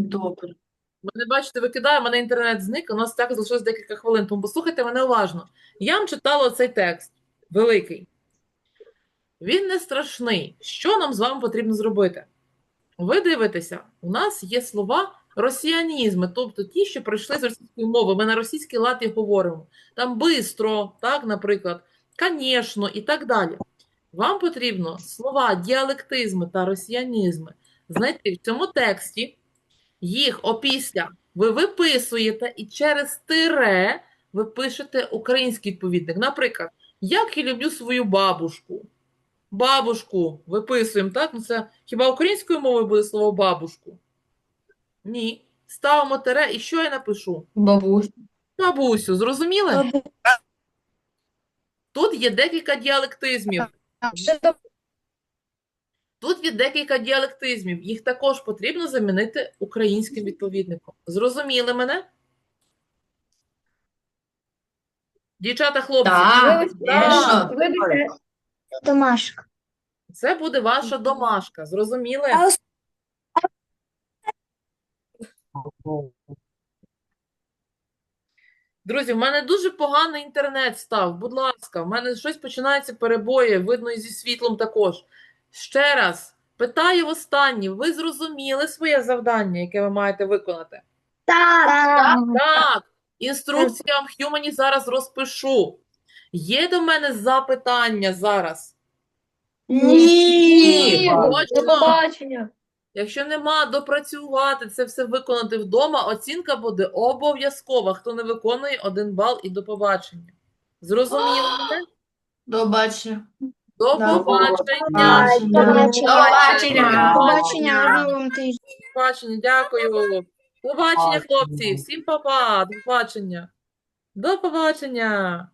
Добре. Мене, бачите, викидає, мене інтернет зник, у нас так залишилось декілька хвилин, тому послухайте мене уважно. Я вам читала цей текст, великий. Він не страшний. Що нам з вами потрібно зробити? Ви дивитеся, у нас є слова росіянізми, тобто ті, що прийшли з російської мови. Ми на російській лад і говоримо. Там бистро, так, наприклад, конечно і так далі. Вам потрібно слова діалектизми та росіянізми знайти в цьому тексті, їх опісля ви виписуєте і через тире ви пишете український відповідник. Наприклад, як я люблю свою бабушку. Бабушку виписуємо, так? Ну це хіба українською мовою буде слово бабушку? Ні. Ставимо тире, і що я напишу? Бабусь. Бабусю, зрозуміли? Тут є декілька діалектизмів. Тут є декілька діалектизмів. Їх також потрібно замінити українським відповідником. Зрозуміли мене? Дівчата, хлопці, Так, Так. Домашка. це буде ваша домашка. Зрозуміли? Друзі, в мене дуже поганий інтернет став. Будь ласка, в мене щось починається перебої, видно і зі світлом також. Ще раз, питаю останнє. Ви зрозуміли своє завдання, яке ви маєте виконати? Так. Так, інструкцію я вам в Хьюмані зараз розпишу. Є до мене запитання зараз? Ні. Точно? побачення. Якщо нема допрацювати, це все виконати вдома, оцінка буде обов'язкова. Хто не виконує, один бал і до побачення. Зрозуміли мене? До бачення. До побачення. Побачення. Побачення на новому тижні. До побачення, дякую. До побачення, хлопці. Всім па-па. До побачення. До побачення.